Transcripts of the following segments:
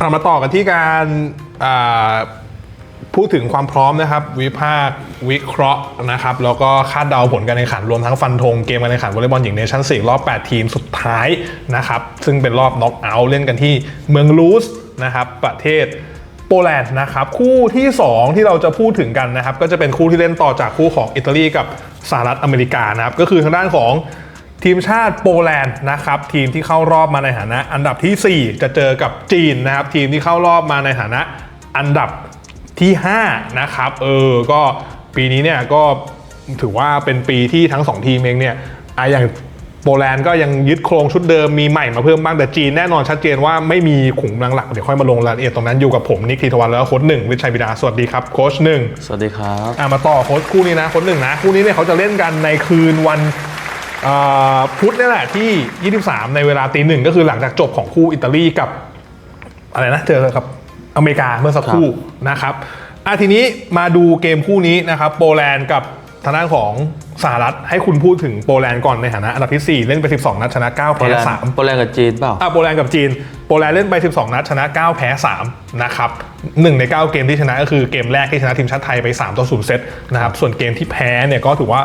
เอามาต่อกันที่การพูดถึงความพร้อมนะครับ วิพากษ์วิเคราะห์นะครับ แล้วก็คาดเดาผลการแข่งขันรวมทั้งฟันธงเกมการแข่งขันวอลเลย์บอลหญิงเนชั่นสี่รอบ 8 ทีมสุดท้ายนะครับ ซึ่งเป็นรอบน็อกเอาท์เล่นกันที่เมืองลูสนะครับ ประเทศโปแลนด์นะครับ คู่ที่ 2 ที่เราจะพูดถึงกันนะครับ ก็จะเป็นคู่ที่เล่นต่อจากคู่ของอิตาลีกับสหรัฐอเมริกานะครับ ก็คือทางด้านของ ทีมชาติโปแลนด์นะครับทีมที่เข้ารอบมาในฐานะ อันดับทีสี่ 4 จะเจอกับจีนนะครับ ทีมที่เข้ารอบมาในฐานะอันดับที่ 5 นะครับเออก็ปีนี้เนี่ยก็ถือว่าเป็นปีที่ทั้ง 2 ทีมเองเนี่ยอะอย่างโปแลนด์ก็ยังยึดโครงชุดเดิมมีใหม่มาเพิ่มบ้างแต่จีนแน่นอนชัดเจนว่าไม่มีขุมกำลังหลัก เดี๋ยวค่อยมาลงรายละเอียดตรงนั้นอยู่กับผมนิกธีทวันแล้วก็โค้ชหนึ่งวิชัยบิดาสวัสดีครับโค้ชหนึ่งสวัสดีครับอะมาต่อโค้ชคู่นี้นะโค้ชหนึ่งนะคู่นี้เนี่ยเขาจะเล่นกันในคืนวันเอ่อ พุธนี่แหละที่ 23 ในเวลาตีหนึ่งก็คือหลังจากจบของคู่อิตาลีกับอะไรนะเจอกับอเมริกาเมื่อสักครู่นะครับอะทีนี้มาดูเกมคู่นี้นะครับโปแลนด์กับทางด้านของสหรัฐให้คุณพูดถึงโปแลนด์ก่อนในฐานะอันดับที่ 4 เล่นไป 12 นัดชนะ9โปแพ้แลนด์3โปแลนด์กับจีนเปล่าอะโปแลนด์กับจีนโปแลนด์เล่นไป 12 นัดชนะ 9 แพ้3นะครับหนึ่งใน 9 เกมที่ชนะก็คือเกมแรกที่ชนะทีมชาติไทยไป3ต่อ0เซตนะครับส่วนเกมที่แพ้เนี่ยก็ถือว่า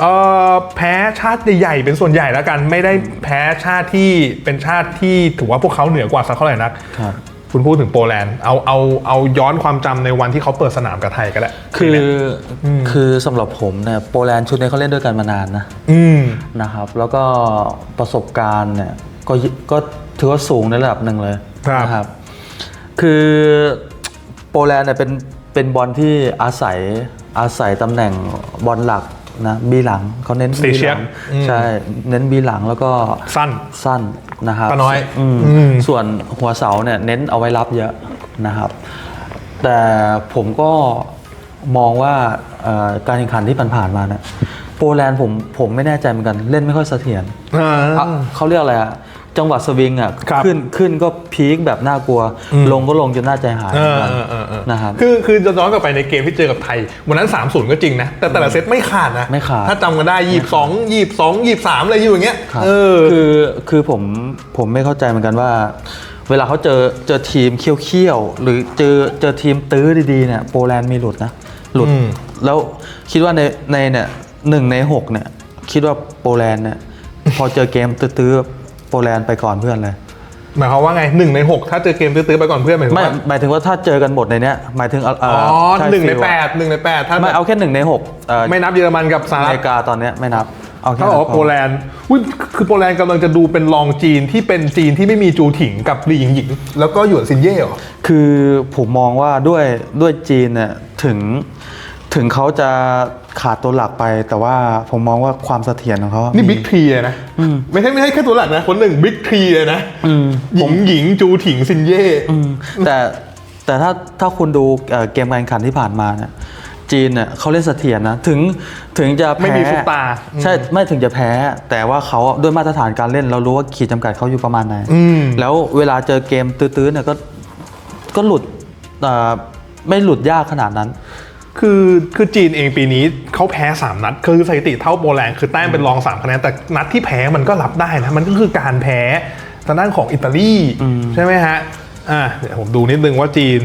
เอ่อแพ้ชาติใหญ่ๆเป็นส่วนใหญ่แล้วกัน ไม่ได้แพ้ชาติที่เป็นชาติที่ถือว่าพวกเขาเหนือกว่าสักเท่าไหร่นักครับ คุณพูดถึงโปแลนด์เอาเอาเอาย้อนความจำในวันที่เขาเปิดสนามกับไทยก็ได้คือคือสำหรับผมเนี่ยโปแลนด์ชุดนี้เขาเล่นด้วยกันมานานนะอืม นะครับ แล้วก็ประสบการณ์เนี่ยก็ยก็ถือว่าสูงในระดับหนึ่งเลยครับ นะครับ คือโปแลนด์เนี่ยเป็นเป็นบอลที่อาศัยอาศัยตำแหน่งบอลหลัก นะบีหลังเขาเน้นบีหลังอืม ใช่เน้นบีหลังแล้วก็สั้น สั้นนะครับป้าน้อยอืมอืม ส่วนหัวเสาเนี่ยเน้นเอาไว้รับเยอะนะครับ แต่ผมก็มองว่าเอ่อการแข่งขันที่ผ่านๆมาเนี่ยโปแลนด์ผมผมไม่แน่ใจเหมือนกันเล่นไม่ค่อยเสถียร อ่าอะเขาเรียกอะไรอะ จังหวะสวิงอะครับขึ้นขึ้นก็พีคแบบน่ากลัว ลงก็ลงจนน่าใจหายเอเหมืออนกันเออเออเออนะครับ คือคือจะย้อนกลับไปในเกมที่เจอกับไทย วันนั้น 3-0 ก็จริงนะ แต่แต่ละเซตไม่ขาดนะ ไม่ขาด ถ้าจำกันได้ยีบสองยีบสองยีบสามอะไรอยู่อย่างเงี้ยครับเออ คือคือผมผมไม่เข้าใจเหมือนกันว่า เวลาเขาเจอเจอทีมเคี้ยวๆหรือเจอเจอทีมตื้อดีๆเนี่ยโปแลนด์มีหลุดนะหลุด อืม แล้วคิดว่าในในเนี่ยหนึ่งในหกเนี่ยคิดว่าโปแลนด์เนี่ยพอเจอเกมตื้อๆ โปแลนด์ไปก่อนเพื่อนเลย หมายความว่าไงหนึ่งในหกถ้าเจอเกมตื้อๆไปก่อนเพื่อนหมายถึงไม่ว่าหมายถึงว่าถ้าเจอกันหมดในเนี้ยหมายถึงเอ๋อช่หนึ่งในฟีลแปดหนึ่งในแปดถ้าไม่เอาแค่หนึ่งในหกเอ่อไม่นับเยอรมันกับสหอรัเมฐ ริกาตอนเนี้ยไม่นับเอาแค่ถ้าบอกว่านั้นพโปแลนด์อุ๊ยคือโปแลนด์กำลังจะดูเป็นรองจีนที่เป็นจีนที่ไม่มีจูถิงกับลีหญิงหญิง แล้วก็หยวนซินเย่เหรอ คือผมมองว่าด้วยด้วยจีนเนี่ยถึง ถึงเขาจะขาดตัวหลักไป แต่ว่าผมมองว่าความเสถียรของเขานี่มีบิ๊กทรีเลยนะไม่ใช่ไม่ใช่แค่ตัวหลักนะ คนหนึ่งบิ๊กทรีเลยนะอืมหญิงหญิงจูถิงซินเย่อืมแต่แต่ถ้าถ้าคุณดูเอ่อเกมการแข่งขันที่ผ่านมาเนี่ยจีนเนี่ยเขาเล่นเสถียรนะถึงถึงจะแพ้ไม่มีซุปตาร์ใช่ไม่ถึงจะแพ้ แต่ว่าเขาด้วยมาตรฐานการเล่น เรารู้ว่าขีดจำกัดเขาอยู่ประมาณไหนอืมแล้วเวลาเจอเกมตื้อๆเนี่ยก็ก็หลุดเอ่อไม่หลุดยากขนาดนั้น คือคือจีนเองปีนี้เขาแพ้ 3 นัด คือสถิติเท่าโปแลนด์คือแต้มเป็นรอง3คะแนนแต่นัดที่แพ้มันก็รับได้นะมันก็คือการแพ้ทางด้านของอิตาลีใช่ไหมฮะอะเดี๋ยวผมดูนิดนึงว่าจีน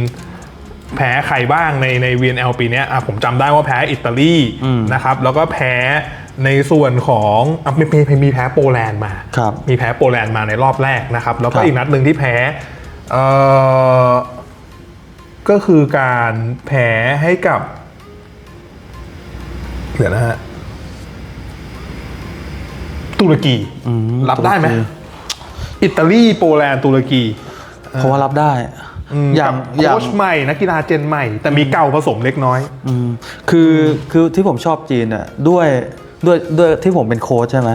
แพ้ใครบ้างในใน VNL ปีเนี้ยอะผมจำได้ว่าแพ้อิตาลีอืมนะครับแล้วก็แพ้ในส่วนของอะมีมีมีแพ้โปแลนด์มาครับมีแพ้โปแลนด์มาในรอบแรกนะครับ แล้วก็ครับอีกนัดหนึ่งที่แพ้เอ่อ ก็คือการแพ้ให้กับ เดี๋ยวนะฮะตุรกีอืมรับได้ไหมตุรกี อิตาลีโปแลนด์ตุรกีเพราะว่ารับได้อย่างกับอย่าง โค้ชใหม่นักกีฬาเจนใหม่ แต่มีเก่าผสมเล็กน้อย อืมคือคือที่ผมชอบจีนเนี่ยด้วยด้วยด้วยที่ผมเป็นโค้ชใช่ไหม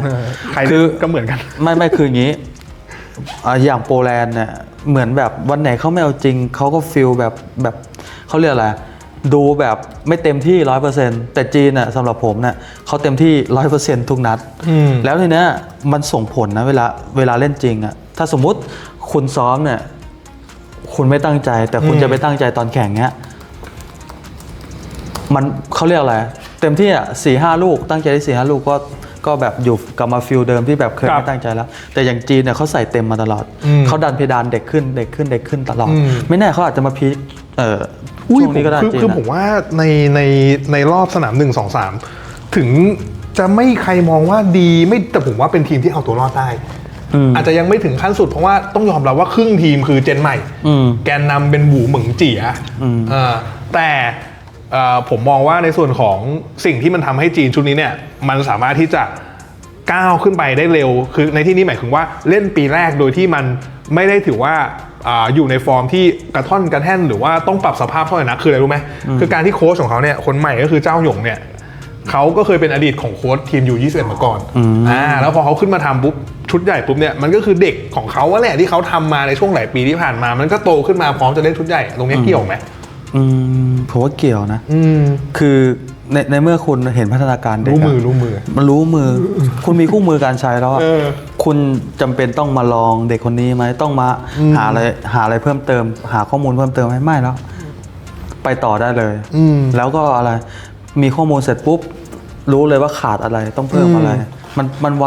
ใครคือก็เหมือนกัน ไม่ไม่คืออย่างนี้ อ่าอย่างโปแลนด์เนี่ยเหมือนแบบวันไหนเขาไม่เอาจริงเขาก็ฟิลแบบแบบเขาเรียกอะไรดูแบบไม่เต็มที่ร้อยเปอร์เซ็นต์แต่จีนน่ะสำหรับผมเนี่ยเขาเต็มที่ร้อยเปอร์เซ็นต์ทุกนัดอืมแล้วทีเนี้ยมันส่งผลนะเวลาเวลาเล่นจริงอะถ้าสมมุติคุณซ้อมเนี่ยคุณไม่ตั้งใจ แต่คุณอืมจะไปตั้งใจตอนแข่งเนี้ยมันเขาเรียกอะไร เต็มที่อะสี่ห้าลูกตั้งใจได้สี่ห้าลูกก็ ก็แบบอยู่กลับมาฟิลเดิมที่แบบเคยครับไม่ตั้งใจแล้ว แต่อย่างจีนเนี่ยเขาใส่เต็มมาตลอด อืมเขาดันเพดานเด็กขึ้นเด็กขึ้นเด็กขึ้นตลอด อืม ไม่แน่เขาอาจจะมาพีคเอ่ออุ้ยช่วงนี้ก็ได้คือจีนคืออะผมว่าในในในรอบสนามหนึ่งสองสามถึงจะไม่ใครมองว่าดีไม่แต่ผมว่าเป็นทีมที่เอาตัวรอดได้ อืม อาจจะยังไม่ถึงขั้นสุดเพราะว่าต้องยอมรับว่าครึ่งทีมคือเจนใหม่ อืมแกนนำเป็นบูเหมึงเจียอืม เออแต่เอ่อ ผมมองว่าในส่วนของสิ่งที่มันทำให้จีนชุดนี้เนี่ยมันสามารถที่จะก้าวขึ้นไปได้เร็ว คือในที่นี้หมายถึงว่าเล่นปีแรกโดยที่มันไม่ได้ถือว่าอาอยู่ในฟอร์มที่กระท่อนกระแท่นหรือว่าต้องปรับสภาพเท่าไหร่นะคืออะไรรู้ไหมคือการที่โค้ชของเขาเนี่ยคนใหม่ก็คือเจ้าหยงเนี่ยเขาก็เคยเป็นอดีตของโค้ชทีมยู21มาก่อนอ่าแล้วพอเขาขึ้นมาทำปุ๊บชุดใหญ่ปุ๊บเนี่ยมันก็คือเด็กของเขาอะแหละที่เขาทำมาในช่วงหลายปีที่ผ่านมา มันก็โตขึ้นมาพร้อมจะเล่นชุดใหญ่ตรงเนี้ยเกี่ยวไหม อืมผมว่าเกี่ยวนะ อืม คือในในเมื่อคุณเห็นพัฒนาการเด็กรู้อะมือรู้มือ มันรู้มือ คุณมีคู่มือการใช้แล้วอะเออคุณจำเป็นต้องมาลองเด็กคนนี้ไหมต้องมาหาอะไรหาอะไรเพิ่มเติม หาข้อมูลเพิ่มเติมไหมไม่แล้ว ไปต่อได้เลยอืมแล้วก็อะไรมีข้อมูลเสร็จปุ๊บ รู้เลยว่าขาดอะไรต้องเพิ่มอะไร มันมันไว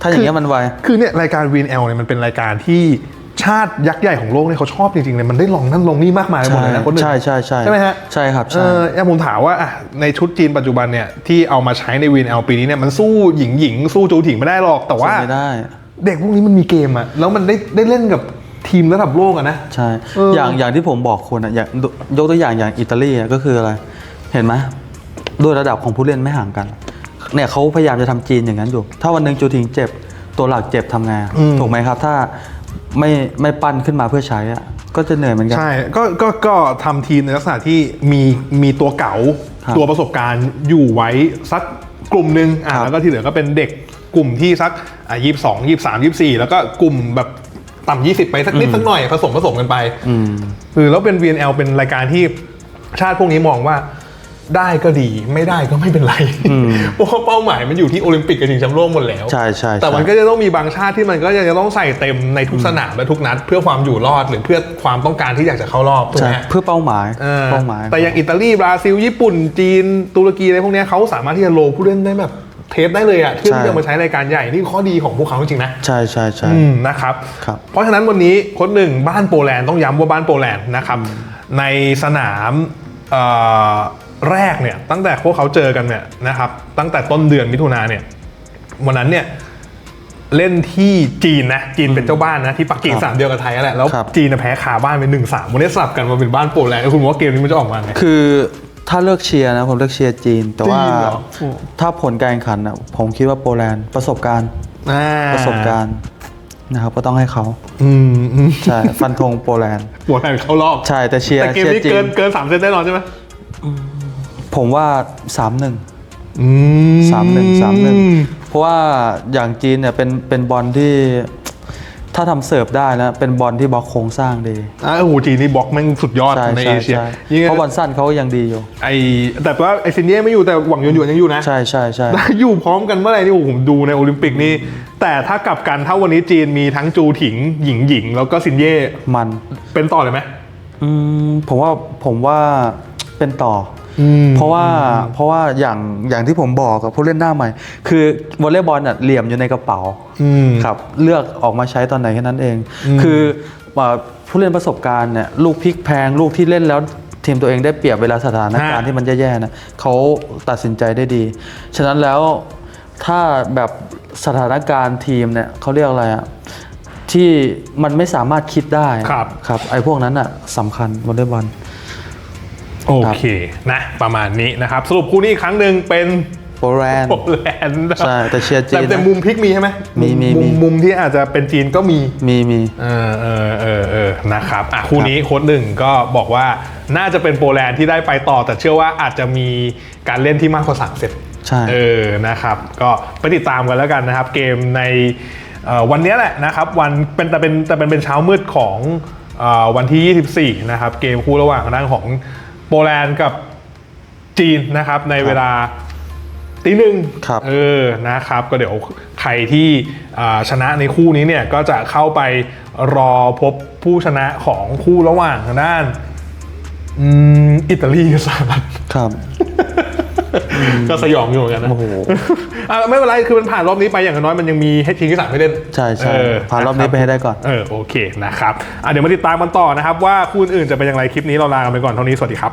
ถ้าอย่างเงี้ยมันไว คือเนี่ยรายการ Win L เนี่ยมันเป็นรายการที่ ชาติยักษ์ใหญ่ของโลกเนี่ยเขาชอบจริงๆเลยมันได้ลองนั่นลองนี่มากมายหมดเลยนะคนหนึ่งใช่ใช่ใช่ใช่ไหมฮะใช่ครับเอใช่ออย่างผมถามว่าอะในชุดจีนปัจจุบันเนี่ยที่เอามาใช้ใน Win L ปีนี้เนี่ยมันสู้หญิงหญิงสู้จูถิงไม่ได้หรอกแต่ว่าไม่ได้เด็กพวกนี้มันมีเกมอะแล้วมันได้ได้เล่นกับทีมระดับโลกอะนะใช่เออออย่างอย่างที่ผมบอกคุณอะอย่างยกตัวอย่างอย่างอิตาลีอะก็คืออะไร เห็นไหมด้วยระดับของผู้เล่นไม่ห่างกันเนี่ยเขาพยายามจะทำจีนอย่างนั้นอยู่ ถ้าวันหนึ่งจูทิงเจ็บตัวหลักเจ็บทำไงอะถูกไหมครับ ถ้า ไม่ไม่ปั้นขึ้นมาเพื่อใช้อะก็จะเหนื่อยเหมือนกัน ใช่ก็ก็ก็ทำทีมในลักษณะที่มีมีตัวเก๋าครับตัวประสบการณ์อยู่ไว้สักกลุ่มหนึ่งอะครับแล้วก็ที่เหลือก็เป็นเด็กกลุ่มที่สักอะยี่สิบสองยี่สิบสามยี่สิบสี่แล้วก็กลุ่มแบบต่ำยี่สิบไปสักนิดสักหน่อยผสมผสมกันไปอืม คือแล้วเป็น VNL เป็นรายการที่ชาติพวกนี้มองว่า ได้ก็ดีไม่ได้ก็ไม่เป็นไรเพราะว่าเป้าหมายมันอยู่ที่โอลิมปิกกับชิงแชมป์โลกหมดแล้วใช่ใช่แต่มันใช่ก็จะต้องมีบางชาติที่มันก็จะต้องใส่เต็มในทุกสนามและทุกนัด เพื่อความอยู่รอดหรือเพื่อความต้องการที่อยากจะเข้ารอบถูกใช่ไหมเพื่อเป้าหมายเออเป้าหมาย แต่อย่างอิตาลีบราซิล ญี่ปุ่น จีน ตุรกีอะไรพวกเนี้ยเขาสามารถที่จะโลผู้เล่นได้แบบเทสได้เลยอะเพื่อที่จะมาใช้รายการใหญ่นี่ข้อดีของพวกเขาจริงๆนะ ใช่ใช่ใช่อืมนะครับครับ เพราะฉะนั้นวันนี้โคนหนึ่งบ้านโปแลนด์ต้องย้ำว่าบ้านโปแลนด์นะครับในสนามเอ่อ แรกเนี่ยตั้งแต่พวกเขาเจอกันเนี่ยนะครับตั้งแต่ต้นเดือนมิถุนาเนี่ยวันนั้นเนี่ยเล่นที่จีนนะจีนเป็นเจ้าบ้านนะที่ปักกิ่งครับสนามเดียวกับไทยนั่นแหละแล้วครับจีนน่ะแพ้คาบ้านไปหนึ่งสามวันนี้สลับกันมาเป็นบ้านโปแลนด์คุณว่าเกมนี้มันจะออกมาไงคือถ้าเลือกเชียร์นะผมเลือกเชียร์จีน แต่ว่าจีนเหรออืมถ้าผลการแข่งขันอะผมคิดว่าโปแลนด์ประสบการณ์อ่าประสบการณ์นะครับก็ต้องให้เขาอืมอืมใช่ฟันธงโปแลนด์โปแลนด์เข้ารอบใช่แต่เชียร์แต่เกมเชียร์นี้จีเกินนเกินสามเซตแน่นอนใช่ไหม ผมว่าสามหนึ่งอืมสามหนึ่งสามหนึ่งเพราะว่าอย่างจีนเนี่ยเป็นเป็นบอลที่ถ้าทำเสิร์ฟได้นะเป็นบอลที่บล็อกโครงสร้างดีอ่าโอ้โหจีนนี่บล็อกแม่งสุดยอดใช่ในใช่เอเชียใช่ยิ่งเพราะบอลสั้นเขาก็ยังดีอยู่ ไอแต่ว่าไอซินเย่ไม่อยู่แต่หวังหยวนหยวนยังอยู่นะ ใช่ใช่ใช่ ได้อยู่พร้อมกันเมื่อไหร่นี่โอ้โหผมดูในโอลิมปิกนี่ แต่ถ้ากลับกันถ้าวันนี้จีนมีทั้งจูถิงหญิงหญิง แล้วก็ซินเย่มันเป็นต่อเลยไหม อืมผมว่าผมว่าเป็นต่ออม เพราะว่าเพราะว่าอย่างอย่างที่ผมบอกกับผู้เล่นหน้าใหม่ คือวอลเลย์บอลน่ะเหลี่ยมอยู่ในกระเป๋าอืมครับเลือกออกมาใช้ตอนไหนแค่นั้นเอง คือว่าผู้เล่นประสบการณ์เนี่ยลูกพลิกแพงลูกที่เล่นแล้วทีมตัวเองได้เปรียบเวลาสถานการณ์ฮะที่มันแย่ๆนะเขาตัดสินใจได้ดี ฉะนั้นแล้วถ้าแบบสถานการณ์ทีมเนี่ยเขาเรียกอะไรอะที่มันไม่สามารถคิดได้ครับครับไอ้พวกนั้นอะสำคัญวอลเลย์บอล โอเคนะประมาณนี้นะครับ สรุปคู่นี้อีกครั้งหนึ่งเป็นโปแลนด์โปแลนด์ใช่แต่เชียร์จีนแต่แต่นะมุมพลิกมีใช่ไหมมีมีมุมมีมุมที่อาจจะเป็นจีนก็มีมีมีเออเออเออเออนะครับอะคู่นี้โค้ดหนึ่งก็บอกว่าน่าจะเป็นโปแลนด์ที่ได้ไปต่อ แต่เชื่อว่าอาจจะมีการเล่นที่มากกว่าสามเซตใช่เออนะครับ ก็ไปติดตามกันแล้วกันนะครับ เกมในเอ่อวันนี้แหละนะครับ วันเป็นแต่เป็นแต่เป็นเป็นเช้ามืดของเออวันที่ 24 นะครับ เกมคู่ระหว่างทางด้านของ โปแลนด์กับจีนนะครับในเวลาตีหนึ่งครับเออนะครับ ก็เดี๋ยวใครที่อ่าชนะในคู่นี้เนี่ยก็จะเข้าไปรอพบผู้ชนะของคู่ระหว่างทางด้านอืมอิตาลีกับสหรัฐครับก็สยองอยู่เหมือนกันนะโอ้โหอะไม่เป็นไรคือมันผ่านรอบนี้ไปอย่างน้อยมันยังมีให้ทีมที่สามไม่เล่นใช่ใช่เออผ่านรอบนี้ไปให้ได้ก่อนเออโอเคนะครับอะเดี๋ยวมาติดตามกันต่อนะครับ ว่าคู่อื่นๆจะเป็นอย่างไรคลิปนี้เราลากันไปก่อนเท่านี้สวัสดีครับ